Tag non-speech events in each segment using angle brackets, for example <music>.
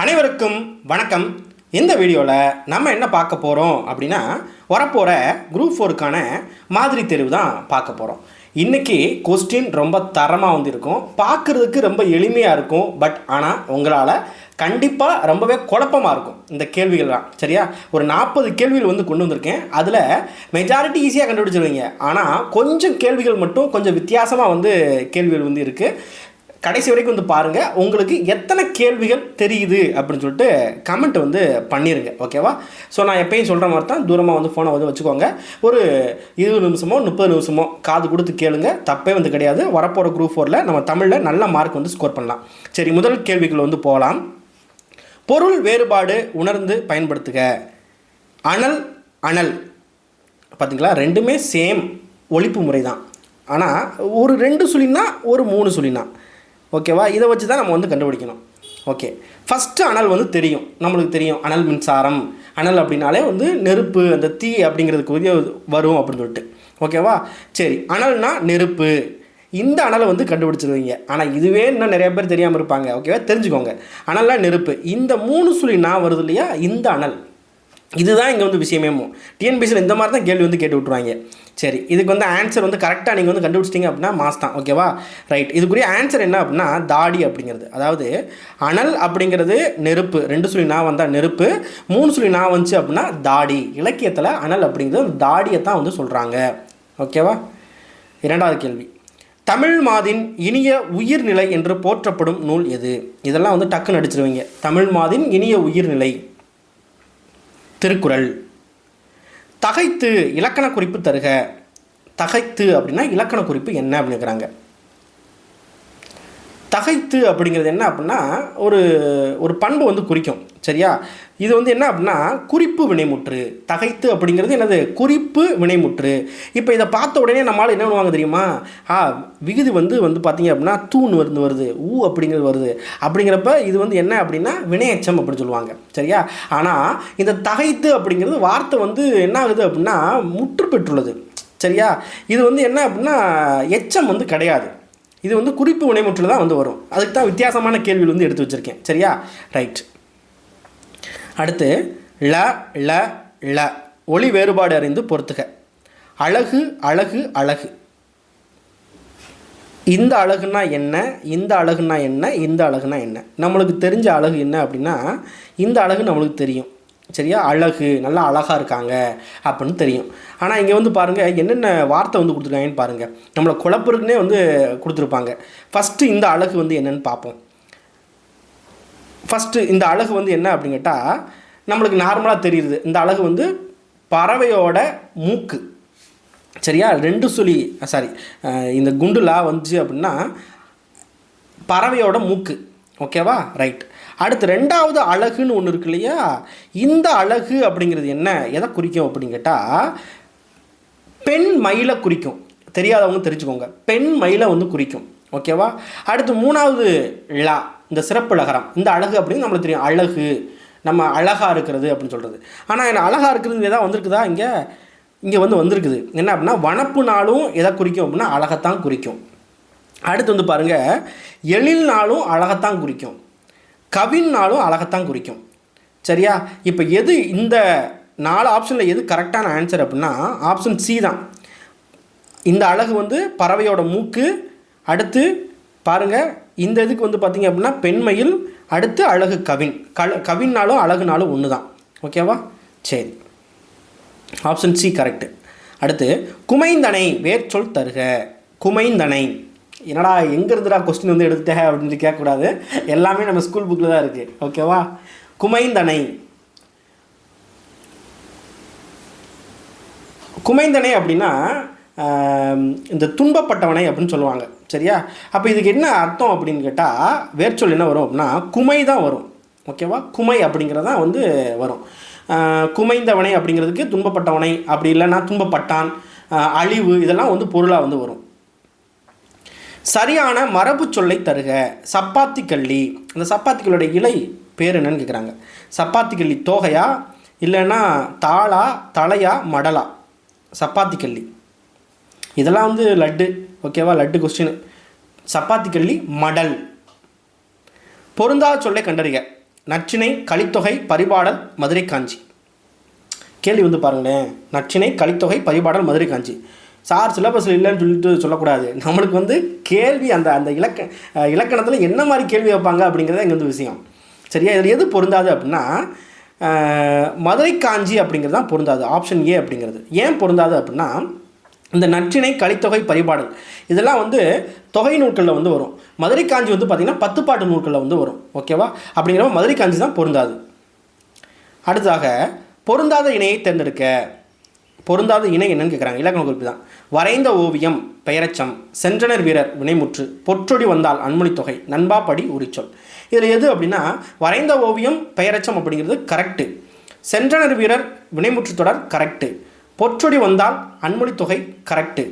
அனைவருக்கும் வணக்கம். இந்த வீடியோவில் நம்ம என்ன பார்க்க போகிறோம் அப்படின்னா வரப்போகிற குரூப் ஃபோருக்கான மாதிரி தேர்வு தான் பார்க்க போகிறோம் இன்றைக்கி கொஸ்டின் ரொம்ப தரமாக வந்து இருக்கும் பார்க்குறதுக்கு ரொம்ப எளிமையாக இருக்கும். பட் ஆனால் உங்களால் கண்டிப்பாக ரொம்பவே குழப்பமாக இருக்கும். இந்த கேள்விகள்லாம் சரியா? ஒரு நாற்பது கேள்விகள் வந்து கொண்டு வந்திருக்கேன். அதில் மெஜாரிட்டி ஈஸியாக கண்டுபிடிச்சிருவீங்க. ஆனால் கொஞ்சம் கேள்விகள் மட்டும் கொஞ்சம் வித்தியாசமாக வந்து கேள்விகள் வந்து இருக்குது கடைசி வரைக்கும் வந்து பாருங்கள் உங்களுக்கு எத்தனை கேள்விகள் தெரியுது அப்படின்னு சொல்லிட்டு கமெண்ட் வந்து பண்ணிடுங்க ஓகேவா ஸோ நான் எப்பயும் சொல்கிற மாதிரி தான் தூரமாக வந்து ஃபோனை வந்து வச்சுக்கோங்க. ஒரு இருபது நிமிஷமோ முப்பது நிமிஷமோ காது கொடுத்து கேளுங்க. தப்பே வந்து கிடையாது. வரப்போகிற குரூப் ஃபோரில் நம்ம தமிழில் நல்ல மார்க் வந்து ஸ்கோர் பண்ணலாம். சரி முதல் கேள்விகள் வந்து போகலாம். பொருள் வேறுபாடு உணர்ந்து பயன்படுத்துக. அனல் அனல். பார்த்தீங்களா ரெண்டுமே சேம் ஒழிப்பு முறை தான் ஆனால் ஒரு ரெண்டு சுழினா ஒரு மூணு சுழினா ஓகேவா? இதை வச்சு தான் நம்ம வந்து கண்டுபிடிக்கணும். ஓகே. ஃபஸ்ட்டு அனல் வந்து தெரியும். நம்மளுக்கு தெரியும். அனல் மின்சாரம். அனல் அப்படின்னாலே வந்து நெருப்பு அந்த தீ அப்படிங்கிறதுக்கு உரிய வரும் அப்படின்னு சொல்லிட்டு. ஓகேவா? சரி. அனல்னால் நெருப்பு. இந்த அனலை வந்து கண்டுபிடிச்சிருவீங்க. ஆனால் இதுவே இன்னும் நிறைய பேர் தெரியாமல் இருப்பாங்க. ஓகேவா? தெரிஞ்சுக்கோங்க. அனலாக நெருப்பு. இந்த மூணு சுழி நான் வருது இல்லையா? இந்த அனல். இதுதான் இங்கே வந்து விஷயமேமோ டிஎன்பிசியில் இந்த மாதிரி தான் கேள்வி வந்து கேட்டு விட்ருவாங்க சரி இதுக்கு வந்து ஆன்சர் வந்து கரெக்டாக நீங்கள் வந்து கண்டுபிடிச்சிட்டிங்க அப்படின்னா மாஸ் தான். ஓகேவா ரைட் இதுக்குரிய ஆன்சர் என்ன அப்படின்னா தாடி அப்படிங்கிறது. அதாவது அனல் அப்படிங்கிறது நெருப்பு. ரெண்டு சுழி நான் வந்தால் நெருப்பு மூணு சுழி நான் வந்துச்சு அப்படின்னா தாடி. இலக்கியத்தில் அனல் அப்படிங்கிறது தாடியை தான் வந்து சொல்கிறாங்க ஓகேவா இரண்டாவது கேள்வி. தமிழ் மாதின் இனிய உயிர்நிலை என்று போற்றப்படும் நூல் எது? இதெல்லாம் வந்து டக்குன்னு அடிச்சிருவீங்க. தமிழ் மாதின் இனிய உயிர்நிலை. திருக்குறள். தகைத்து இலக்கண குறிப்பு தருக. தகைத்து அப்படின்னா இலக்கண குறிப்பு என்ன அப்படிங்கிறாங்க. தகைத்து அப்படிங்கிறது என்ன அப்படின்னா ஒரு ஒரு பண்பு வந்து குறிக்கும் சரியா? இது வந்து என்ன அப்படின்னா குறிப்பு வினைமுற்று. தகைத்து அப்படிங்கிறது என்னது? குறிப்பு வினைமுற்று. இப்போ இதை பார்த்த உடனே நம்மளால் என்ன பண்ணுவாங்க தெரியுமா? ஆ விகுதி வந்து வந்து பார்த்தீங்க அப்படின்னா தூண் வந்து வருது ஊ அப்படிங்கிறது வருது. அப்படிங்கிறப்ப இது வந்து என்ன அப்படின்னா வினையச்சம் அப்படின்னு சொல்லுவாங்க சரியா? ஆனால் இந்த தகைத்து அப்படிங்கிறது வார்த்தை வந்து என்ன ஆகுது அப்படின்னா முற்று பெற்றுள்ளது சரியா? இது வந்து என்ன அப்படின்னா எச்சம் வந்து கிடையாது. இது வந்து குறிப்பு வினைமுற்றில் தான் வந்து வரும். அதுக்கு தான் வித்தியாசமான கேள்விகள் வந்து எடுத்து வச்சுருக்கேன். சரியா? ரைட் அடுத்து ல ல ல. ஒளி வேறுபாடு அறிந்து பொறுத்துக. அழகு அழகு அழகு. இந்த அழகுனா என்ன? இந்த அழகுனா என்ன? இந்த அழகுனா என்ன? நம்மளுக்கு தெரிஞ்ச அழகு என்ன அப்படின்னா இந்த அழகு நம்மளுக்கு தெரியும். சரியா? அழகு நல்லா அழகாக இருக்காங்க அப்படின்னு தெரியும். ஆனால் இங்கே வந்து பாருங்கள் என்னென்ன வார்த்தை வந்து கொடுத்துருக்காங்கன்னு பாருங்கள் நம்மளை குழப்பருக்குனே வந்து கொடுத்துருப்பாங்க. ஃபஸ்ட்டு இந்த அழகு வந்து என்னென்னு பார்ப்போம். ஃபஸ்ட்டு இந்த அழகு வந்து என்ன அப்படின்னு கேட்டால் நம்மளுக்கு நார்மலாக தெரியுது. இந்த அழகு வந்து பறவையோட மூக்கு. சரியா? ரெண்டு சுழி சாரி இந்த குண்டுலா வந்துச்சு அப்படின்னா பறவையோட மூக்கு. ஓகேவா ரைட் அடுத்து ரெண்டாவது அழகுன்னு ஒன்று இருக்கு இல்லையா? இந்த அழகு அப்படிங்கிறது என்ன? எதை குறிக்கும் அப்படின்னு கேட்டால் பெண் மயிலை குறிக்கும். தெரியாதவங்க தெரிஞ்சுக்கோங்க. பெண் மயிலை வந்து குறிக்கும். ஓகேவா அடுத்து மூணாவது லா இந்த சிறப்பு லகரம். இந்த அழகு அப்படின்னு நம்மளுக்கு தெரியும். அழகு நம்ம அழகாக இருக்கிறது அப்படின்னு சொல்கிறது ஆனால் என்ன அழகாக இருக்கிறது எதாவது வந்திருக்குதா இங்கே? இங்கே வந்து வந்திருக்குது. என்ன அப்படின்னா வனப்பு நாளும் எதை குறிக்கும் அப்படின்னா அழகத்தான் குறிக்கும். அடுத்து வந்து பாருங்கள் எழில் நாளும் அழகத்தான் குறிக்கும். கவின்னாலும் அழகத்தான் குறிக்கும். சரியா? இப்போ எது இந்த நாலு ஆப்ஷனில் எது கரெக்டான ஆன்சர் அப்படின்னா ஆப்ஷன் சி தான். இந்த அழகு வந்து பறவையோட மூக்கு அடுத்து பாருங்கள் இந்த இதுக்கு வந்து பார்த்திங்க அப்படின்னா பெண்மையில் அடுத்து அழகு கவின். கல கவின்னாலும் அழகுனாலும் ஒன்று தான் ஓகேவா சரி. ஆப்ஷன் சி கரெக்டு அடுத்து குமைந்தனை வேர்ச்சொல் தருக. குமைந்தனை. என்னடா எங்கேருந்துடா கொஸ்டின் வந்து எடுத்துட்டேன் அப்படின்னு கேட்கக்கூடாது. எல்லாமே நம்ம ஸ்கூல் புக்கில் தான் இருக்குது ஓகேவா குமைந்தனை. குமைந்தனை அப்படின்னா இந்த துன்பப்பட்டவனை அப்படின்னு சொல்லுவாங்க. சரியா? அப்போ இதுக்கு என்ன அர்த்தம் அப்படின்னு கேட்டால் வேர்ச்சொல் என்ன வரும் அப்படின்னா குமை தான் வரும். ஓகேவா குமை அப்படிங்கிறது தான் வந்து வரும். குமைந்தவனை அப்படிங்கிறதுக்கு துன்பப்பட்டவனை அப்படி இல்லைன்னா துன்பப்பட்டான் அழிவு இதெல்லாம் வந்து பொருளாக வந்து வரும். சரியான மரபு சொல்லை தருக. சப்பாத்தி கள்ளி. அந்த சப்பாத்தி இலை பேர் என்னன்னு கேட்குறாங்க சப்பாத்தி கள்ளி தோகையா? இல்லைன்னா தாளா தலையா மடலா? சப்பாத்தி கள்ளி. இதெல்லாம் வந்து லட்டு. ஓகேவா லட்டு கொஸ்டின் சப்பாத்தி கள்ளி மடல். பொருந்தா சொல்லை கண்டறிக. நச்சினை கலித்தொகை பரிபாடல் மதுரை காஞ்சி. கேள்வி வந்து பாருங்களேன். நச்சினை கலித்தொகை பரிபாடல் மதுரை காஞ்சி. சார் சிலபஸில் இல்லைன்னு சொல்லிட்டு சொல்லக்கூடாது. நம்மளுக்கு வந்து கேள்வி அந்த அந்த இலக்க இலக்கணத்தில் என்ன மாதிரி கேள்வி வைப்பாங்க அப்படிங்கிறத இங்கே வந்து விஷயம். சரியா? இதில் எது பொருந்தாது அப்படின்னா மதுரை காஞ்சி அப்படிங்கிறது தான் பொருந்தாது. ஆப்ஷன் ஏ அப்படிங்கிறது. ஏன் பொருந்தாது அப்படின்னா இந்த நற்றிணை கலித்தொகை பரிபாடல். இதெல்லாம் வந்து தொகை நூல்களில் வந்து வரும். மதுரை காஞ்சி வந்து பார்த்திங்கன்னா பத்து பாட்டு நூல்களில் வந்து வரும். ஓகேவா அப்படிங்கிறப்ப மதுரை காஞ்சி தான் பொருந்தாது. அடுத்ததாக பொருந்தாத இணையை தேர்ந்தெடுக்க. பொருந்தாத இணை என்னன்னு கேட்குறாங்க இலக்கண குறிப்பு தான். வரைந்த ஓவியம் பெயரச்சம் சென்றனர் வீரர் வினைமுற்று பொற்றொடி வந்தால் அன்மொழித் தொகை நண்பா படி உரிச்சொல். இதில் எது அப்படின்னா வரைந்த ஓவியம் பெயரச்சம் அப்படிங்கிறது கரெக்டு சென்றனர் வீரர் வினைமுற்று தொடர் கரெக்டு பொற்றொடி வந்தால் அன்மொழித் தொகை கரெக்டு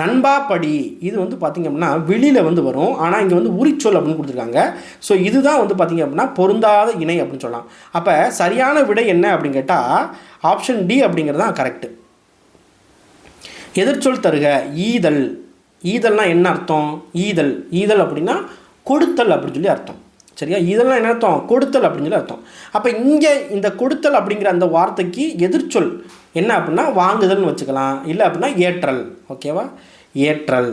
நண்பா படி இது வந்து பார்த்திங்க அப்படின்னா வெளியில் வந்து வரும். ஆனால் இங்கே வந்து உரிச்சொல் அப்படின்னு கொடுத்துருக்காங்க. ஸோ இதுதான் வந்து பார்த்திங்க அப்படின்னா பொருந்தாத இணை அப்படின்னு சொல்லலாம். அப்போ சரியான விடை என்ன அப்படின்னு கேட்டால் ஆப்ஷன் டி அப்படிங்கிறது தான் கரெக்டு எதிர்ச்சொல் தருக ஈதல். ஈதல்னால் என்ன அர்த்தம்? ஈதல். ஈதல் அப்படின்னா கொடுத்தல் அப்படின்னு சொல்லி அர்த்தம். சரியா? இதெல்லாம் என்ன அர்த்தம்? கொடுத்தல் அப்படின்னு சொல்லி அர்த்தம். அப்போ இங்கே இந்த கொடுத்தல் அப்படிங்கிற அந்த வார்த்தைக்கு எதிர்ச்சொல் என்ன அப்படின்னா வாங்குதல்னு வச்சுக்கலாம். இல்லை அப்படின்னா ஏற்றல். ஓகேவா ஏற்றல்.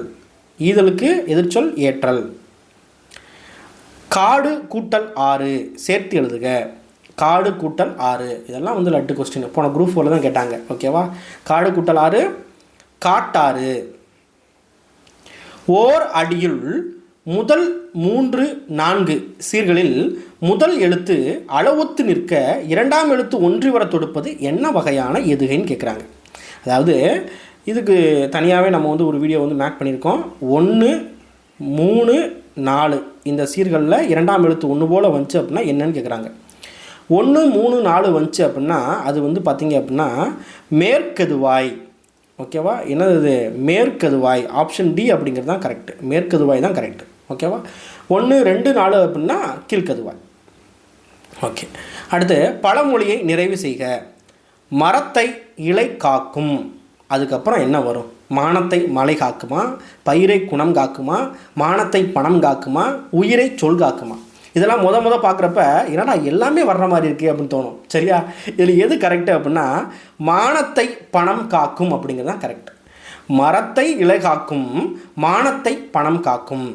ஈதலுக்கு எதிர்ச்சொல் ஏற்றல். காடு கூட்டல் ஆறு. சேர்த்து எழுதுக. காடு கூட்டல் ஆறு. இதெல்லாம் வந்து லட்டு கொஸ்டின் போன குரூப் ஃபோரில் தான் கேட்டாங்க. ஓகேவா காடு கூட்டல் ஆறு காட்டாறு. ஓர் அடியுள் முதல் மூன்று நான்கு சீர்களில் முதல் எழுத்து அளவொத்து நிற்க இரண்டாம் எழுத்து ஒன்றி வர தொடுப்பது என்ன வகையான எதுகைன்னு கேட்குறாங்க அதாவது இதுக்கு தனியாகவே நம்ம வந்து ஒரு வீடியோ வந்து மேக் பண்ணியிருக்கோம். ஒன்று மூணு நாலு இந்த சீர்களில் இரண்டாம் எழுத்து ஒன்று போல் வந்துச்சு அப்படின்னா என்னன்னு கேட்குறாங்க ஒன்று மூணு நாலு வந்துச்சு அப்படின்னா அது வந்து பார்த்திங்க அப்படின்னா மேற்கெதுவாய் ஓகேவா? என்னது? இது மேற்கதுவாய். ஆப்ஷன் டி அப்படிங்கிறது தான் கரெக்டு மேற்கதுவாய் தான் கரெக்ட் ஓகேவா? ஒன்று ரெண்டு நாலு அப்படின்னா கீழ்கதுவாய். ஓகே. அடுத்து பழமொழியை நிறைவு செய்க. மரத்தை இலை காக்கும். அதுக்கப்புறம் என்ன வரும்? மானத்தை மலை காக்குமா? பயிரை குணம் காக்குமா? மானத்தை பணம் காக்குமா? உயிரை சொல் காக்குமா? இதெல்லாம் முத முத பார்க்குறப்ப என்னடா எல்லாமே வர்ற மாதிரி இருக்குது அப்படின்னு தோணும். சரியா? இதில் எது கரெக்டு அப்படின்னா மானத்தை பணம் காக்கும் அப்படிங்கிறது தான் கரெக்ட் மரத்தை இலை காக்கும் மானத்தை பணம் காக்கும்.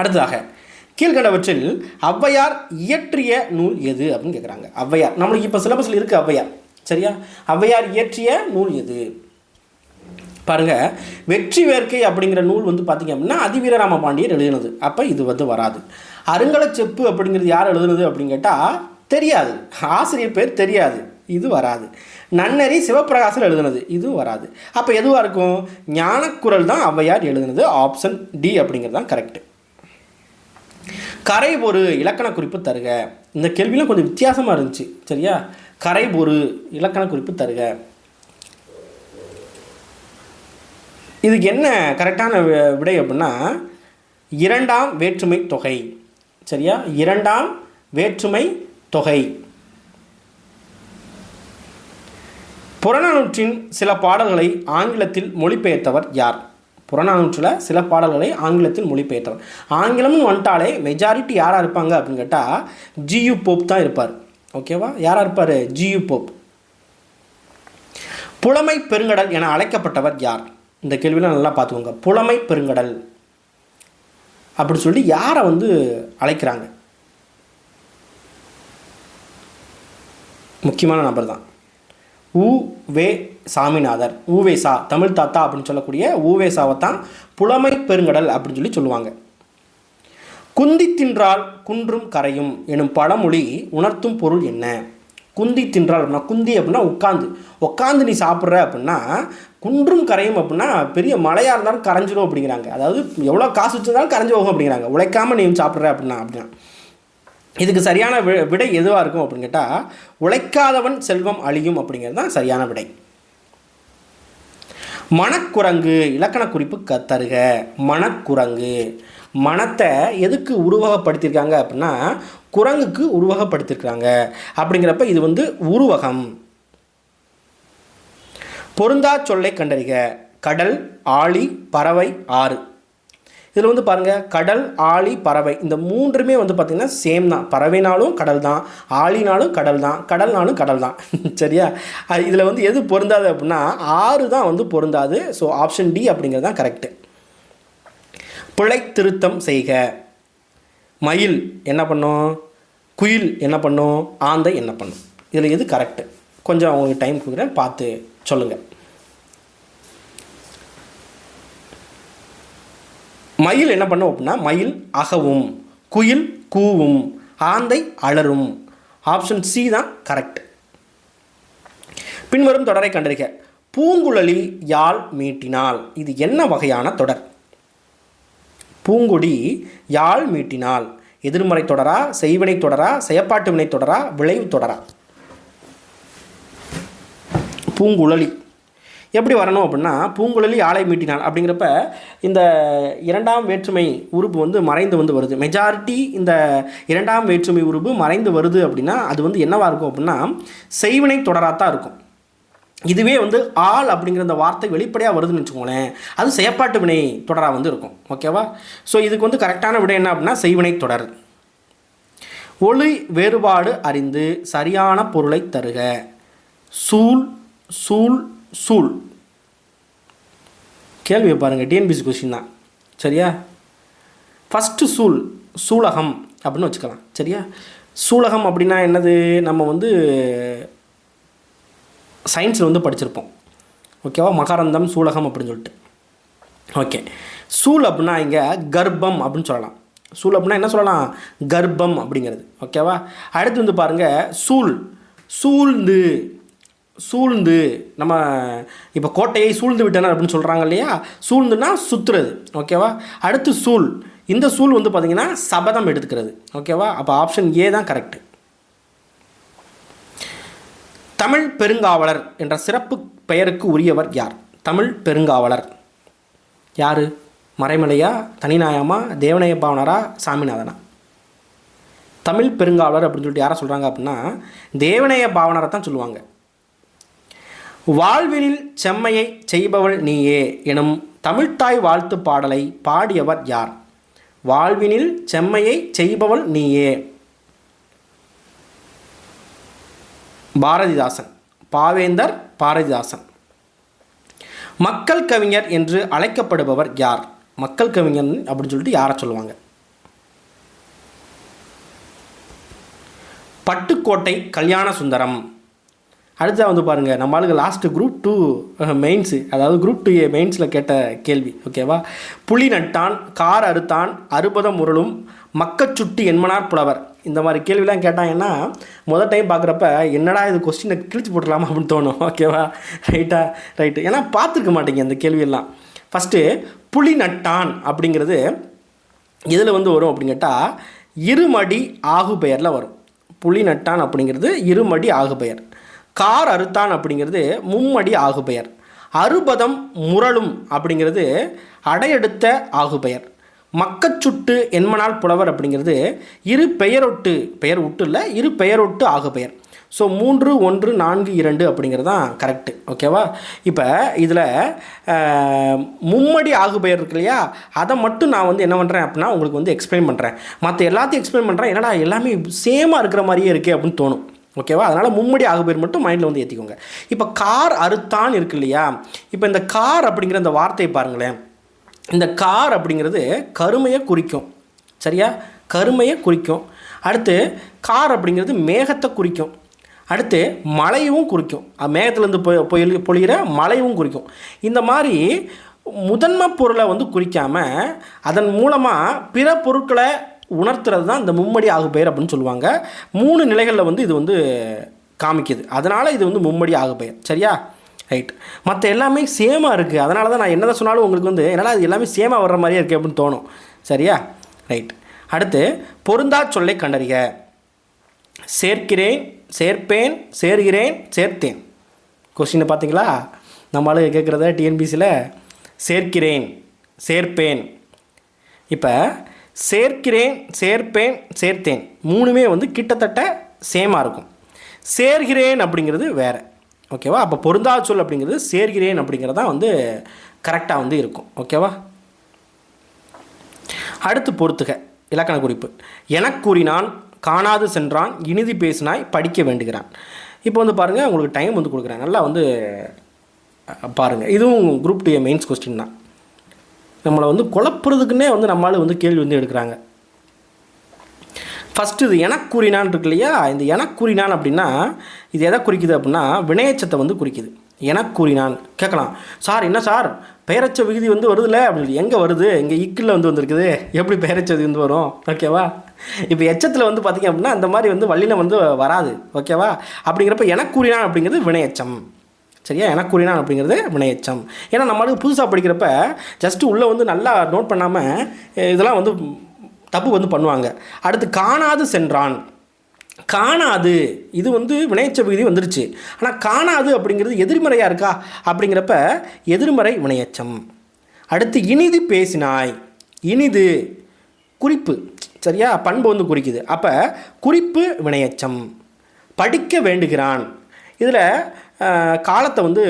அடுத்ததாக கீழ்கண்டவற்றில் ஔவையார் இயற்றிய நூல் எது அப்படின்னு கேட்குறாங்க ஔவையார். நம்மளுக்கு இப்போ சிலபஸில் இருக்குது ஔவையார். சரியா? ஔவையார் இயற்றிய நூல் எது? பாருங்க வெற்றி வேர்க்கை அப்படிங்கிற நூல் வந்து பார்த்தீங்க அப்படின்னா அதிவீரராம பாண்டியர் எழுதினது. அப்போ இது வந்து வராது. அருங்கல செப்பு அப்படிங்கிறது யார் எழுதுனது அப்படின்னு கேட்டால் தெரியாது. ஆசிரியர் பேர் தெரியாது. இது வராது. நன்னறி சிவப்பிரகாசன் எழுதுனது. இது வராது. அப்போ எதுவாக இருக்கும்? ஞானக்குரல் தான் ஔவையார் எழுதுனது. ஆப்ஷன் டி அப்படிங்கிறது தான் கரெக்டு கரை ஒரு இலக்கண குறிப்பு தருக. இந்த கேள்வியெலாம் கொஞ்சம் வித்தியாசமாக இருந்துச்சு. சரியா? கரை ஒரு இலக்கண குறிப்பு தருக. இதுக்கு என்ன கரெக்டான வி- விடை அப்படின்னா இரண்டாம் வேற்றுமை தொகை. சரியா? இரண்டாம் வேற்றுமை தொகை. புறநானூற்றின் சில பாடல்களை ஆங்கிலத்தில் மொழிபெயர்த்தவர் யார்? புறநானூற்றில் சில பாடல்களை ஆங்கிலத்தில் மொழிபெயர்த்தவர். ஆங்கிலம்னு வந்துட்டாலே மெஜாரிட்டி யாராக இருப்பாங்க அப்படின்னு கேட்டால் ஜியு போப் தான் இருப்பார். ஓகேவா யாராக இருப்பார்? ஜியு போப் புலமை பெருங்கடல் என அழைக்கப்பட்டவர் யார்? இந்த கேள்வியில் நல்லா பார்த்துக்கோங்க. புலமை பெருங்கடல். அப்படி சொல்லி யாரை வந்து அழைக்கிறாங்க? முக்கியமான நபர் தான். உ வே சாமிநாதர். ஊவேசா தமிழ் தாத்தா அப்படின்னு சொல்லக்கூடிய ஊவேசாவை தான் புலமை பெருங்கடல் அப்படின்னு சொல்லி சொல்லுவாங்க. குந்தி தின்றால் குன்றும் கரையும் எனும் பழமொழி உணர்த்தும் பொருள் என்ன? குந்தி தின்றால் அப்படின்னா குந்தி அப்படின்னா உட்காந்து உட்காந்து நீ சாப்பிட்ற அப்படின்னா குன்றும் கரையும் அப்படின்னா பெரிய மழையாக இருந்தாலும் கரைஞ்சிரும் அப்படிங்கிறாங்க. அதாவது எவ்வளோ காசு வச்சிருந்தாலும் கரைஞ்சி போகும் அப்படிங்கிறாங்க. உழைக்காமல் நீ சாப்பிட்ற அப்படின்னா அப்படின்னா. இதுக்கு சரியான வி விடை எதுவாக இருக்கும் அப்படின்னு கேட்டால் உழைக்காதவன் செல்வம் அழியும் அப்படிங்கிறது தான் சரியான விடை. மணக்குரங்கு இலக்கண குறிப்பு கத்தருக. மணக்குரங்கு மனத்தை எதுக்கு உருவகப்படுத்தியிருக்காங்க அப்படின்னா குரங்குக்கு உருவகப்படுத்தியிருக்காங்க அப்படிங்கிறப்ப இது வந்து உருவகம். பொருந்தா சொல்லை கண்டறிக. கடல் ஆழி பறவை ஆறு. இதில் வந்து பாருங்கள் கடல் ஆழி பறவை இந்த மூன்றுமே வந்து பார்த்திங்கன்னா சேம் தான். பறவைனாலும் கடல் தான் ஆழினாலும் கடல் தான் கடல்னாலும் கடல் தான். <laughs> சரியா? இதில் வந்து எது பொருந்தாது அப்படின்னா ஆறு தான் வந்து பொருந்தாது. ஸோ ஆப்ஷன் டி அப்படிங்கிறது தான் கரெக்டு பிழை திருத்தம் செய்க. மயில் என்ன பண்ணும்? குயில் என்ன பண்ணும்? ஆந்தை என்ன பண்ணும்? இதில் எது கரெக்டு கொஞ்சம் அவங்களுக்கு டைம் கொடுக்குறேன் பார்த்து சொல்லுங்கள் மயில் என்ன பண்ணும் அப்படின்னா மயில் அகவும் குயில் கூவும் ஆந்தை அலரும். ஆப்ஷன் சி தான் கரெக்ட் பின்வரும் தொடரை கண்டிருக்க பூங்குழலி யாழ் மீட்டினால் இது என்ன வகையான தொடர்? பூங்குடி யாழ் மீட்டினால் எதிர்மறை தொடரா செய்வினை தொடரா செயப்பாட்டு வினை தொடரா விளைவு தொடரா. பூங்குழலி. எப்படி வரணும் அப்படின்னா பூங்குழலி ஆலை மீட்டினாள். அப்படிங்கிறப்ப இந்த இரண்டாம் வேற்றுமை உறுப்பு வந்து மறைந்து வந்து வருது. மெஜாரிட்டி இந்த இரண்டாம் வேற்றுமை உறுப்பு மறைந்து வருது அப்படின்னா அது வந்து என்னவாக இருக்கும் அப்படின்னா செய்வினை தொடராக தான் இருக்கும். இதுவே வந்து ஆள் அப்படிங்கிற அந்த வார்த்தை வெளிப்படையாக வருதுன்னு வச்சுக்கோங்களேன். அது செயற்பாட்டு வினை தொடராக வந்து இருக்கும். ஓகேவா ஸோ இதுக்கு வந்து கரெக்டான விடை என்ன அப்படின்னா செய்வினை தொடர். ஒளி வேறுபாடு அறிந்து சரியான பொருளை தருக. சூழ் சூழ் சூழ் கேள்வியை பாருங்கள் டிஎன்பிசி கொஸ்டின் தான். சரியா? ஃபஸ்ட்டு சூழ் சூலகம் அப்படின்னு வச்சுக்கலாம். சரியா? சூலகம் அப்படின்னா என்னது? நம்ம வந்து சயின்ஸில் வந்து படிச்சிருப்போம். ஓகேவா மகாரந்தம் சூலகம் அப்படின்னு சொல்லிட்டு. ஓகே சூல் அப்படின்னா இங்கே கர்ப்பம் அப்படின்னு சொல்லலாம். சூல் அப்படின்னா என்ன சொல்லலாம்? கர்ப்பம் அப்படிங்கிறது. ஓகேவா அடுத்து வந்து பாருங்கள் சூழ் சூழ்ந்து. சூழ்ந்து நம்ம இப்போ கோட்டையை சூழ்ந்து விட்டனர் அப்படின்னு சொல்கிறாங்க இல்லையா? சூழ்ந்துனா சுற்றுறது ஓகேவா அடுத்து சூழ். இந்த சூழ் வந்து பார்த்திங்கன்னா சபதம் எடுத்துக்கிறது. ஓகேவா அப்போ ஆப்ஷன் ஏ தான் கரெக்டு தமிழ் பெருங்காவலர் என்ற சிறப்பு பெயருக்கு உரியவர் யார்? தமிழ் பெருங்காவலர். யார்? மறைமலையா தனிநாயமா தேவநேய பாவனரா சாமிநாதனா? தமிழ் பெருங்காவலர் அப்படின்னு சொல்லிட்டு யாரை சொல்கிறாங்க அப்படின்னா தேவநேய பாவனரை தான் சொல்லுவாங்க. வாழ்வினில் செம்மையை செய்பவள் நீயே எனும் தமிழ்த்தாய் வாழ்த்து பாடலை பாடியவர் யார்? வாழ்வினில் செம்மையை செய்பவள் நீயே. பாரதிதாசன். பாவேந்தர் பாரதிதாசன். மக்கள் கவிஞர் என்று அழைக்கப்படுபவர் யார்? மக்கள் கவிஞர் அப்படின்னு சொல்லிட்டு யாரை சொல்லுவாங்க? பட்டுக்கோட்டை கல்யாண சுந்தரம். அடுத்தா வந்து பாருங்கள் நம்ம ஆளுங்க லாஸ்ட்டு குரூப் டூ மெயின்ஸு அதாவது குரூப் டூ ஏ மெயின்ஸில் கேட்ட கேள்வி ஓகேவா புலி நட்டான் கார் அறுத்தான் அறுபதம் முரளும் மக்கச்சுட்டி என்மனார் புலவர். இந்த மாதிரி கேள்விலாம் கேட்டாங்கன்னா முதல் டைம் பார்க்குறப்ப என்னடா இது கொஸ்டினை கிழிச்சு போட்டுடலாமா அப்படின்னு தோணும் ஓகேவா ரைட்டா ரைட்டு ஏன்னா பார்த்துருக்க மாட்டீங்க இந்த கேள்வியெல்லாம். ஃபஸ்ட்டு புலி நட்டான் அப்படிங்கிறது இதில் வந்து வரும் அப்படின்னு கேட்டால் இருமடி ஆகு பெயரில் வரும். புலி நட்டான் அப்படிங்கிறது இருமடி ஆகு பெயர் கார் அறுத்தான் அப்படிங்கிறது மும்மடி ஆகுபெயர். அறுபதம் முரளும் அப்படிங்கிறது அடையெடுத்த ஆகுபெயர். மக்கச்சுட்டு என்மனால் புலவர் அப்படிங்கிறது இரு பெயரொட்டு பெயர் ஒட்டு இல்லை இரு பெயரொட்டு ஆகுபெயர். ஸோ மூன்று ஒன்று நான்கு இரண்டு அப்படிங்கிறது தான் கரெக்டு ஓகேவா இப்போ இதில் மும்மடி ஆகுபெயர் இருக்கு இல்லையா? அதை மட்டும் நான் வந்து என்ன பண்ணுறேன் அப்படின்னா உங்களுக்கு வந்து எக்ஸ்பிளைன் பண்ணுறேன் மற்ற எல்லாத்தையும் எக்ஸ்பிளைன் பண்ணுறேன் என்னடா எல்லாமே சேமாக இருக்கிற மாதிரியே இருக்கே அப்படின்னு தோணும். ஓகேவா? அதனால் மும்மடி ஆகுபேர் மட்டும் மைண்டில் வந்து ஏற்றிக்கோங்க இப்போ கார் அறுத்தான் இருக்கு இல்லையா? இப்போ இந்த கார் அப்படிங்கிற இந்த வார்த்தையை பாருங்களேன். இந்த கார் அப்படிங்கிறது கருமையை குறிக்கும். சரியா? கருமையை குறிக்கும். அடுத்து கார் அப்படிங்கிறது மேகத்தை குறிக்கும். அடுத்து மழையும் குறிக்கும். மேகத்துலேருந்து பொ பொயில் பொழிகிற மழையும் குறிக்கும். இந்த மாதிரி முதன்மை பொருளை வந்து குறிக்காமல் அதன் மூலமாக பிற பொருட்களை உணர்த்துறது தான் இந்த மும்மடி ஆகுபெயர் அப்படின்னு சொல்லுவாங்க. மூணு நிலைகளில் வந்து இது வந்து காமிக்குது. அதனால் இது வந்து மும்மடி ஆகுபெயர் சரியா? ரைட் மற்ற எல்லாமே சேமாக இருக்குது அதனால தான் நான் என்ன சொன்னாலும் உங்களுக்கு வந்து என்னால் அது எல்லாமே சேமாக வர்ற மாதிரியே இருக்குது அப்படின்னு தோணும். சரியா? ரைட் அடுத்து பொருந்தா சொல்லை கண்டறிக. சேர்க்கிறேன் சேர்ப்பேன் சேர்கிறேன் சேர்த்தேன். கொஸ்டினை பார்த்தீங்களா நம்மளால் கேட்குறத டிஎன்பிசியில் சேர்க்கிறேன் சேர்ப்பேன். இப்போ சேர்க்கிறேன் சேர்ப்பேன் சேர்த்தேன். மூணுமே வந்து கிட்டத்தட்ட சேமாக இருக்கும். சேர்கிறேன் அப்படிங்கிறது வேறு. ஓகேவா அப்போ பொருந்தா சொல் அப்படிங்கிறது சேர்கிறேன் அப்படிங்கிறது தான் வந்து கரெக்டாக வந்து இருக்கும். ஓகேவா அடுத்து பொறுத்துக. இலக்கண குறிப்பு. எனக் கூறினான் காணாது சென்றான் இனிதி பேசினாய் படிக்க வேண்டுகிறான். இப்போ வந்து பாருங்கள் உங்களுக்கு டைம் வந்து கொடுக்குறேன். நல்லா வந்து பாருங்கள் இதுவும் குரூப் டூ மெயின்ஸ் கொஸ்டின் தான். நம்மளை வந்து குழப்புறதுக்குன்னே வந்து நம்மளால் வந்து கேள்வி வந்து எடுக்கிறாங்க. ஃபஸ்ட்டு இது எனக்குறினான் இருக்கு இல்லையா? இந்த எனக்குறினான் அப்படின்னா இது எதை குறிக்குது அப்படின்னா வினையச்சத்தை வந்து குறிக்குது. எனக்குறினான். கேட்கலாம். சார் என்ன சார்? பெயரச்ச விகுதி வந்து வருதுல்ல? அப்படின்னு எங்கே வருது? இங்கே இக்கில் வந்து வந்திருக்குது. எப்படி பெயரச்சது வந்து வரும்? ஓகேவா இப்போ எச்சத்தில் வந்து பார்த்திங்க அப்படின்னா அந்த மாதிரி வந்து வள்ளினம் வந்து வராது. ஓகேவா அப்படிங்கிறப்ப எனக்குறினான் அப்படிங்கிறது வினையச்சம். சரியா? எனக்கு கூறினான் அப்படிங்கிறது வினையச்சம். ஏன்னா நம்மளுக்கு புதுசாக படிக்கிறப்ப ஜஸ்ட்டு உள்ளே வந்து நல்லா நோட் பண்ணாமல் இதெல்லாம் வந்து தப்பு வந்து பண்ணுவாங்க. அடுத்து காணாது சென்றான். காணாது. இது வந்து வினையச்ச விகுதி வந்துருச்சு. ஆனால் காணாது அப்படிங்கிறது எதிர்மறையாக இருக்கா? அப்படிங்கிறப்ப எதிர்மறை வினையச்சம். அடுத்து இனிது பேசினாய். இனிது. குறிப்பு. சரியா? பண்பு வந்து குறிக்குது. அப்போ குறிப்பு வினையச்சம். படிக்க வேண்டுகிறான். இதில் காலத்தை வந்து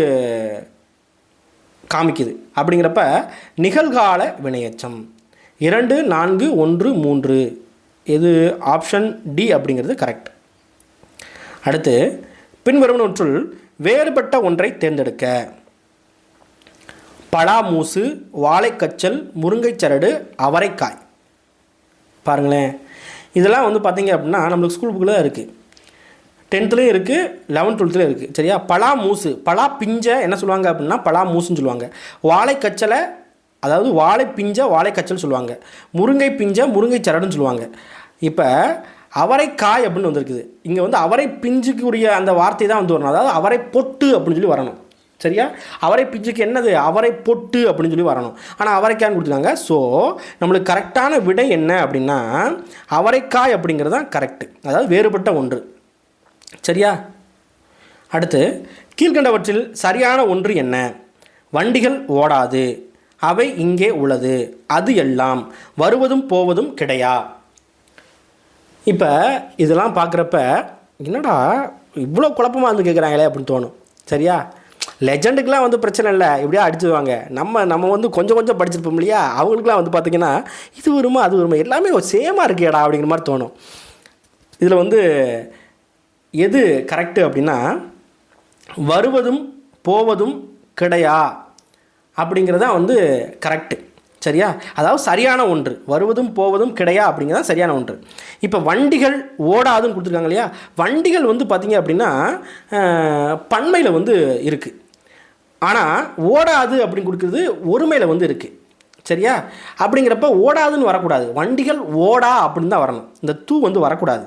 காமிக்குது. அப்படிங்கிறப்ப நிகழ்கால வினையச்சம். இரண்டு நான்கு ஒன்று மூன்று. இது ஆப்ஷன் டி அப்படிங்கிறது கரெக்ட். அடுத்து பின்வருவனவற்றுள் வேறுபட்ட ஒன்றை தேர்ந்தெடுக்க. பலாமூசு வாழைக்கச்சல் முருங்கைச்சரடு அவரைக்காய். பாருங்களேன். இதெல்லாம் வந்து பார்த்தீங்க அப்படின்னா நம்மளுக்கு ஸ்கூல் புக்கில் தான் இருக்குது டென்த்துலேயும் இருக்குது லெவன்த் டுவெல்த்துலேயும் இருக்குது சரியா? பலா மூசு பலா பிஞ்சை என்ன சொல்லுவாங்க அப்படின்னா பலா மூசுன்னு சொல்லுவாங்க. வாழைக்கச்சலை அதாவது வாழை பிஞ்சை வாழைக்கச்சல் சொல்லுவாங்க. முருங்கை பிஞ்சை முருங்கை சரடுன்னு சொல்லுவாங்க. இப்போ அவரைக்காய் அப்படின்னு வந்திருக்குது. இங்கே வந்து அவரை பிஞ்சுக்குரிய அந்த வார்த்தை தான் வந்து வரணும். அதாவது அவரை பொட்டு அப்படின்னு சொல்லி வரணும். சரியா? அவரை பிஞ்சுக்கு என்னது? அவரை பொட்டு அப்படின்னு சொல்லி வரணும். ஆனால் அவரைக்காய்னு கொடுத்துருக்காங்க ஸோ நம்மளுக்கு கரெக்டான விடை என்ன அப்படின்னா அவரைக்காய் அப்படிங்கிறது தான் கரெக்டு அதாவது வேறுபட்ட ஒன்று. சரியா? அடுத்து கீழ்கண்டவற்றில் சரியான ஒன்று என்ன? வண்டிகள் ஓடாது அவை இங்கே உள்ளது அது எல்லாம் வருவதும் போவதும் கிடையா? இப்போ இதெல்லாம் பார்க்குறப்ப என்னடா இவ்வளோ குழப்பமாக வந்து கேட்குறாங்களே அப்படின்னு தோணும். சரியா? லெஜண்டுக்கெலாம் வந்து பிரச்சனை இல்லை இப்படியா அடிச்சுடுவாங்க நம்ம நம்ம வந்து கொஞ்சம் கொஞ்சம் படிச்சிருப்போம் இல்லையா? அவங்களுக்குலாம் வந்து பார்த்திங்கன்னா இது வருமா அது வருமா எல்லாமே சேமாக இருக்கேடா அப்படிங்கிற மாதிரி தோணும். இதில் வந்து எது கரெக்டு அப்படின்னா வருவதும் போவதும் கிடையா அப்படிங்கிறது தான் வந்து கரெக்டு சரியா? அதாவது சரியான ஒன்று. வருவதும் போவதும் கிடையா அப்படிங்கிறது சரியான ஒன்று. இப்போ வண்டிகள் ஓடாதுன்னு கொடுத்துருக்காங்க இல்லையா? வண்டிகள் வந்து பார்த்திங்க அப்படின்னா பன்மையில் வந்து இருக்குது ஆனால் ஓடாது அப்படின்னு கொடுக்குறது ஒருமையில் வந்து இருக்குது சரியா? அப்படிங்கிறப்ப ஓடாதுன்னு வரக்கூடாது. வண்டிகள் ஓடா அப்படின்னு தான் வரணும். இந்த தூ வந்து வரக்கூடாது.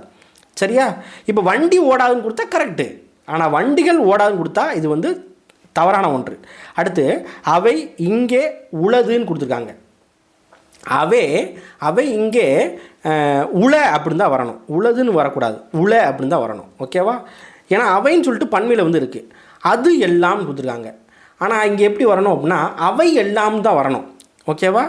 சரியா? இப்போ வண்டி ஓடாதுன்னு கொடுத்தா கரெக்டு ஆனால் வண்டிகள் ஓடாதுன்னு கொடுத்தா இது வந்து தவறான ஒன்று. அடுத்து அவை இங்கே உளதுன்னு கொடுத்துருக்காங்க. அவை அவை இங்கே உள அப்படின்னு தான் வரணும். உளதுன்னு வரக்கூடாது. உள அப்படின்னு தான் வரணும். ஓகேவா ஏன்னா அவைன்னு சொல்லிட்டு பன்மையில் வந்து இருக்குது அது எல்லாம் கொடுத்துருக்காங்க. ஆனால் இங்கே எப்படி வரணும் அப்படின்னா அவை எல்லாம் தான் வரணும். ஓகேவா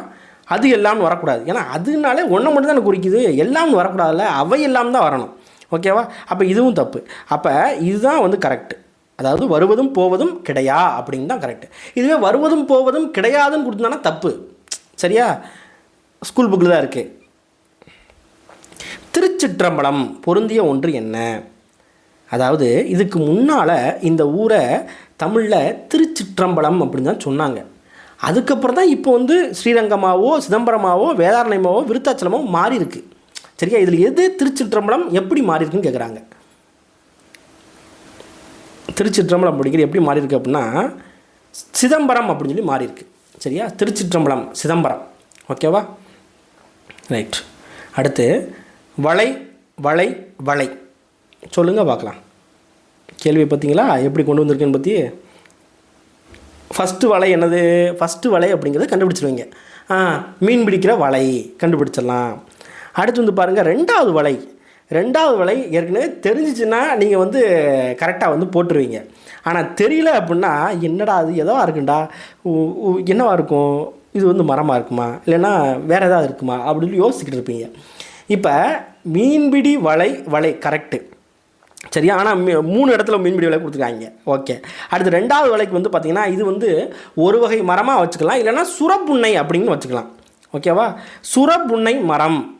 அது எல்லாம்னு வரக்கூடாது. ஏன்னா அதுனாலே ஒன்றை மட்டும் தான் குறிக்குது. எல்லாம்னு வரக்கூடாதுல்ல. அவை எல்லாம் தான் வரணும். ஓகேவா அப்போ இதுவும் தப்பு. அப்போ இதுதான் வந்து கரெக்டு அதாவது வருவதும் போவதும் கிடையா அப்படின்னு தான் கரெக்டு இதுவே வருவதும் போவதும் கிடையாதுன்னு கொடுத்தானா தப்பு. சரியா? ஸ்கூல் புக்கில் தான் இருக்குது திருச்சிற்றம்பலம் பொருந்திய ஒன்று என்ன? அதாவது இதுக்கு முன்னால் இந்த ஊரை தமிழில் திருச்சிற்றம்பலம் அப்படின்னு தான் சொன்னாங்க. அதுக்கப்புறம் தான் இப்போ வந்து ஸ்ரீரங்கமாவோ சிதம்பரமாவோ வேதாரண்யமாவோ விருத்தாச்சலமோ மாறி இருக்குது சரியா? இதில் எது திருச்சிற்றம்பலம் எப்படி மாறி இருக்குன்னு கேட்குறாங்க திருச்சிற்றம்பலம் அப்படிங்கிறது எப்படி மாறி இருக்கு அப்படின்னா சிதம்பரம் அப்படின்னு சொல்லி மாறி இருக்கு சரியா? திருச்சிற்றம்பலம் சிதம்பரம். ஓகேவா ரைட் அடுத்து வளை வளை வளை. சொல்லுங்கள் பார்க்கலாம். கேள்வி பார்த்தீங்களா? எப்படி கொண்டு வந்திருக்குன்னு பற்றி ஃபஸ்ட்டு வலை என்னது? ஃபஸ்ட்டு வலை அப்படிங்கிறத கண்டுபிடிச்சிருவீங்க. ஆ மீன் பிடிக்கிற வலை. கண்டுபிடிச்சிடலாம். அடுத்து வந்து பாருங்கள் ரெண்டாவது வலை. ரெண்டாவது வலை ஏற்கனவே தெரிஞ்சிச்சுன்னா நீங்கள் வந்து கரெக்டாக வந்து போட்டுருவீங்க. ஆனால் தெரியல அப்படின்னா என்னடா அது எதவா இருக்குண்டா? உ- உ- என்னவா இருக்கும்? இது வந்து மரமாக இருக்குமா? இல்லைன்னா வேறு ஏதாவது இருக்குமா? அப்படின்னு யோசிச்சுக்கிட்டு இருப்பீங்க. இப்போ மீன்பிடி வலை வலை கரெக்டு சரியா? ஆனால் மூணு இடத்துல மீன்பிடி விலை கொடுத்துருக்காங்க. ஓகே. அடுத்து ரெண்டாவது விலைக்கு வந்து பார்த்திங்கன்னா இது வந்து ஒரு வகை மரமாக வச்சுக்கலாம். இல்லைன்னா சுரப்புண்ணை அப்படின்னு வச்சுக்கலாம். ஓகேவா? சுரப்புண்ணை மரம்.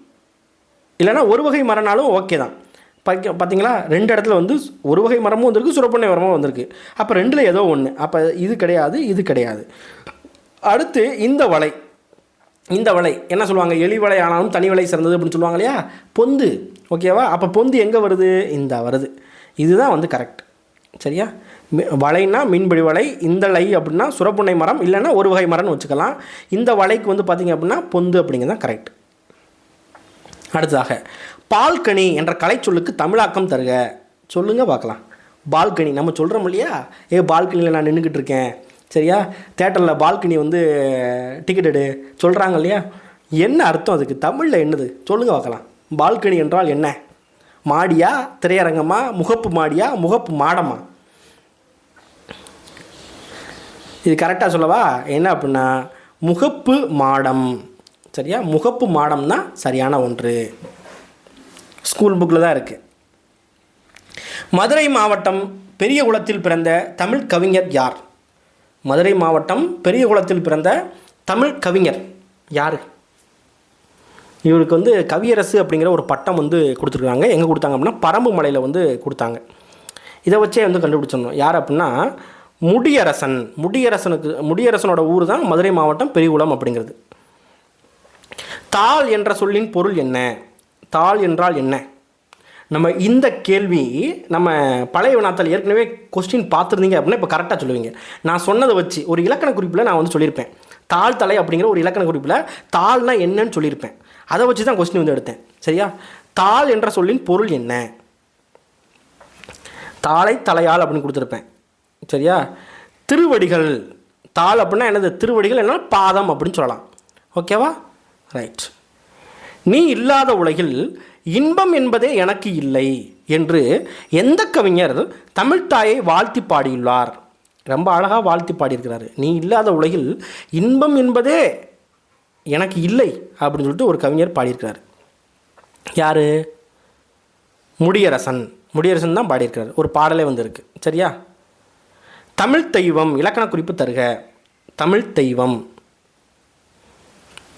இல்லைன்னா ஒரு வகை மரம்னாலும் ஓகே தான். பாக்க- பார்த்தீங்களா ரெண்டு இடத்துல வந்து ஒரு வகை மரமும் வந்திருக்கு சுரப்பண்ணை மரமும் வந்திருக்கு. அப்போ ரெண்டில் ஏதோ ஒன்று அப்போ இது கிடையாது இது கிடையாது. அடுத்து இந்த வலை. இந்த வலை. என்ன சொல்லுவாங்க? எலி வலை ஆனாலும் தனி வலை சிறந்தது அப்படின்னு சொல்லுவாங்க இல்லையா? பொந்து. ஓகேவா அப்போ பொந்து எங்கே வருது? இந்த வருது. இதுதான் வந்து கரெக்ட் சரியா? மி- வலைன்னா மீன்பிடி வலை இந்த லை அப்படின்னா சுரப்புண்ணை மரம் இல்லைன்னா ஒரு வகை மரம்னு வச்சுக்கலாம். இந்த வலைக்கு வந்து பார்த்தீங்க அப்படின்னா பொந்து அப்படிங்கிறது தான் கரெக்ட் அடுத்ததாக பால்கனி என்ற கலைச்சொல்லுக்கு தமிழாக்கம் தருக. சொல்லுங்க பார்க்கலாம். பால்கனி நம்ம சொல்கிறோம் இல்லையா? ஏ பால்கனியில் நான் நின்றுக்கிட்டு இருக்கேன். சரியா? தேட்டரில் பால்கனி வந்து டிக்கெட் எடு. சொல்கிறாங்க இல்லையா? என்ன அர்த்தம் அதுக்கு? தமிழில் என்னது? சொல்லுங்க பார்க்கலாம். பால்கனி என்றால் என்ன? மாடியா? திரையரங்கமா? முகப்பு மாடியா? முகப்பு மாடமா? இது கரெக்டாக சொல்லவா? என்ன அப்படின்னா முகப்பு மாடம். சரியா? முகப்பு மாடம்னா சரியான ஒன்று. ஸ்கூல் புக்கில் தான் இருக்குது மதுரை மாவட்டம் பெரியகுளத்தில் பிறந்த தமிழ் கவிஞர் யார்? மதுரை மாவட்டம் பெரியகுளத்தில் பிறந்த தமிழ் கவிஞர் யார்? இவருக்கு வந்து கவியரசு அப்படிங்கிற ஒரு பட்டம் வந்து கொடுத்துருக்காங்க. எங்கே கொடுத்தாங்க அப்படின்னா பரம்பு மலையில் வந்து கொடுத்தாங்க. இதை வச்சே வந்து கண்டுபிடிச்சிடணும். யார் அப்படின்னா முடியரசன். முடியரசனுக்கு முடியரசனோட ஊர் தான் மதுரை மாவட்டம் பெரியகுளம் அப்படிங்கிறது. தாள் என்ற சொல்லின் பொருள் என்ன? தாள் என்றால் என்ன? நம்ம இந்த கேள்வி நம்ம பழைய வினாத்தால் ஏற்கனவே கொஸ்டின் பார்த்துருந்தீங்க அப்படின்னா இப்போ கரெக்டாக சொல்லுவீங்க. நான் சொன்னதை வச்சு ஒரு இலக்கண குறிப்பில் நான் வந்து சொல்லியிருப்பேன். தாள் தலை அப்படிங்கிற ஒரு இலக்கண குறிப்பில் தாள்னா என்னன்னு சொல்லியிருப்பேன். அதை வச்சு தான் கொஸ்டின் வந்து எடுத்தேன். சரியா? தாள் என்ற சொல்லின் பொருள் என்ன? தாளை தலையால் அப்படின்னு கொடுத்துருப்பேன். சரியா? திருவடிகள். தாள் அப்படின்னா என்னது? திருவடிகள் என்ன பாதம் அப்படின்னு சொல்லலாம். ஓகேவா? ரைட் நீ இல்லாத உலகில் இன்பம் என்பதே எனக்கு இல்லை என்று எந்த கவிஞர் தமிழ்த்தாயை வாழ்த்தி பாடியுள்ளார். ரொம்ப அழகாக வாழ்த்தி பாடியிருக்கிறாரு. நீ இல்லாத உலகில் இன்பம் என்பதே எனக்கு இல்லை அப்படின்னு சொல்லிட்டு ஒரு கவிஞர் பாடியிருக்கிறார். யார்? முடியரசன். முடியரசன் தான் பாடியிருக்கிறார். ஒரு பாடலே வந்திருக்கு. சரியா? தமிழ் தெய்வம் இலக்கண குறிப்பு தருக. தமிழ் தெய்வம்.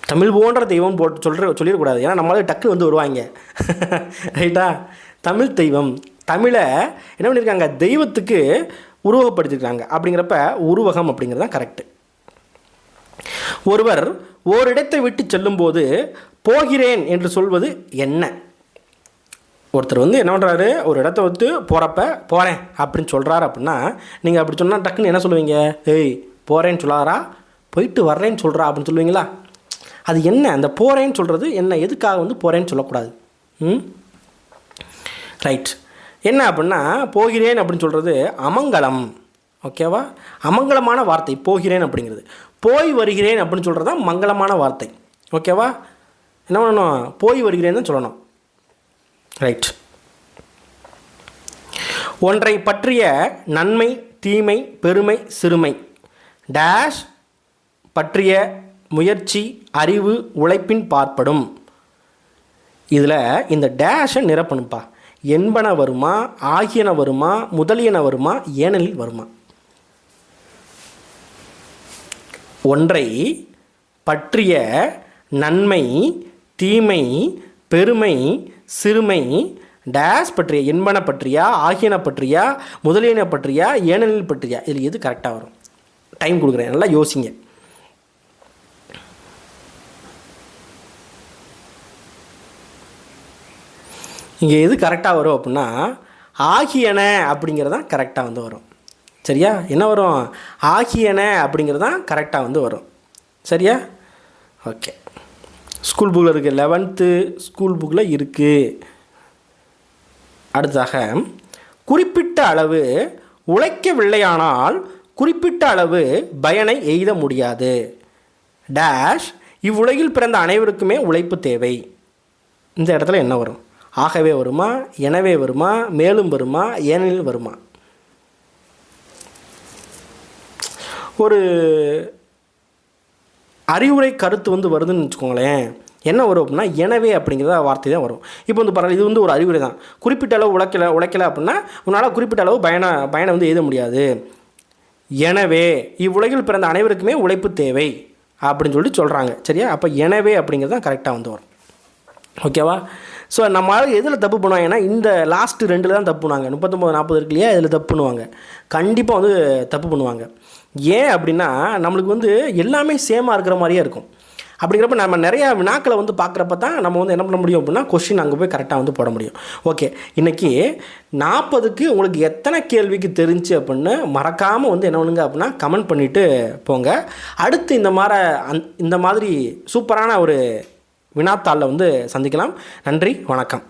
தமிழ் போன்ற தெய்வம் போட்டு சொல்கிற சொல்லிடக்கூடாது. ஏன்னா நம்மளால டக்குன்னு வந்து வருவாங்க. <laughs> ரைட்டா தமிழ் தெய்வம். தமிழை என்ன பண்ணியிருக்காங்க தெய்வத்துக்கு உருவகப்படுத்திருக்காங்க. அப்படிங்கிறப்ப உருவகம் அப்படிங்கிறது தான் கரெக்டு ஒருவர் ஓரிடத்தை விட்டு செல்லும்போது போகிறேன் என்று சொல்வது என்ன? ஒருத்தர் வந்து என்ன பண்ணுறாரு ஒரு இடத்த விட்டு போகிறப்ப போகிறேன் அப்படின்னு சொல்கிறாரு அப்படின்னா நீங்கள் அப்படி சொன்னால் டக்குன்னு என்ன சொல்லுவீங்க? ஏய் போகிறேன்னு சொல்லாரா போயிட்டு வர்றேன்னு சொல்கிறா அப்படின்னு சொல்லுவீங்களா? அது என்ன? அந்த போகிறேன்னு சொல்கிறது என்ன? எதுக்காக வந்து போகிறேன்னு சொல்லக்கூடாது. ம்? ரைட் என்ன அப்படின்னா போகிறேன் அப்படின்னு சொல்கிறது அமங்கலம். ஓகேவா அமங்கலமான வார்த்தை போகிறேன் அப்படிங்கிறது. போய் வருகிறேன் அப்படின்னு சொல்கிறது தான் மங்களமான வார்த்தை. ஓகேவா என்ன பண்ணணும்? போய் வருகிறேன்னு தான் சொல்லணும். ரைட் ஒன்றை பற்றிய நன்மை தீமை பெருமை சிறுமை. டேஷ் பற்றிய முயற்சி அறிவு உழைப்பின் பார்ப்படும். இதில் இந்த டேஷை நிரப்பணும்ப்பா என்பன வருமா ஆகியன வருமா முதலியன வருமா ஏனலில் வருமா. ஒன்றை பற்றிய நன்மை தீமை பெருமை சிறுமை டேஷ் பற்றிய என்பன பற்றியா ஆகியன பற்றியா முதலியன பற்றியா ஏனலில் பற்றியா இதில் எது கரெக்டாக வரும்? டைம் கொடுக்குறேன் நல்லா யோசிங்க. இங்கே எது கரெக்டாக வரும் அப்படின்னா ஆகியன அப்படிங்கிறது தான் கரெக்டாக வந்து வரும். சரியா? என்ன வரும்? ஆகியன அப்படிங்கிறது தான் கரெக்டாக வந்து வரும். சரியா? ஓகே ஸ்கூல் புக்கில் இருக்குது லெவன்த்து ஸ்கூல் புக்கில் இருக்குது அடுத்ததாக குறிப்பிட்ட அளவு உழைக்கவில்லையானால் குறிப்பிட்ட அளவு பயனை எய்த முடியாது. டேஷ் இவ்வுலகில் பிறந்த அனைவருக்குமே உழைப்பு தேவை. இந்த இடத்துல என்ன வரும்? ஆகவே வருமா எனவே வருமா மேலும் வருமா ஏனெனில் வருமா? ஒரு அறிவுரை கருத்து வந்து வருதுன்னு வச்சுக்கோங்களேன். என்ன வரும் அப்படின்னா எனவே அப்படிங்கிறத வார்த்தை தான் வரும். இப்போ வந்து பரவாயில்ல இது வந்து ஒரு அறிவுரை தான். குறிப்பிட்ட அளவு உழைக்கல உழைக்கல அப்படின்னா உன்னால் குறிப்பிட்ட அளவு பயண பயனை வந்து எழுத முடியாது. எனவே இவ்வுலகில் பிறந்த அனைவருக்குமே உழைப்பு தேவை அப்படின்னு சொல்லிட்டு சொல்கிறாங்க சரியா? அப்போ எனவே அப்படிங்கிறது தான் கரெக்டாக வந்து வரும். ஓகேவா? ஸோ நம்மளால் எதில் தப்பு பண்ணுவாங்கன்னா இந்த லாஸ்ட்டு ரெண்டில் தான் தப்பு பண்ணுவாங்க. முப்பத்தொம்பது நாற்பது இருக்கு இல்லையா? இதில் தப்பு பண்ணுவாங்க. கண்டிப்பாக வந்து தப்பு பண்ணுவாங்க. ஏன் அப்படின்னா நம்மளுக்கு வந்து எல்லாமே சேமாக இருக்கிற மாதிரியே இருக்கும். அப்படிங்கிறப்ப நம்ம நிறையா வினாக்களை வந்து பார்க்குறப்ப தான் நம்ம வந்து என்ன பண்ண முடியும் அப்படின்னா கொஷின் அங்கே போய் கரெக்டாக வந்து போட முடியும். ஓகே இன்றைக்கி நாற்பதுக்கு உங்களுக்கு எத்தனை கேள்விக்கு தெரிஞ்சு அப்படின்னு மறக்காமல் வந்து என்ன பண்ணுங்க அப்படின்னா கமெண்ட் பண்ணிவிட்டு போங்க. அடுத்து இந்த மாதிரி அந் இந்த மாதிரி சூப்பரான ஒரு வினாத்தாளில் வந்து சந்திக்கலாம். நன்றி வணக்கம்.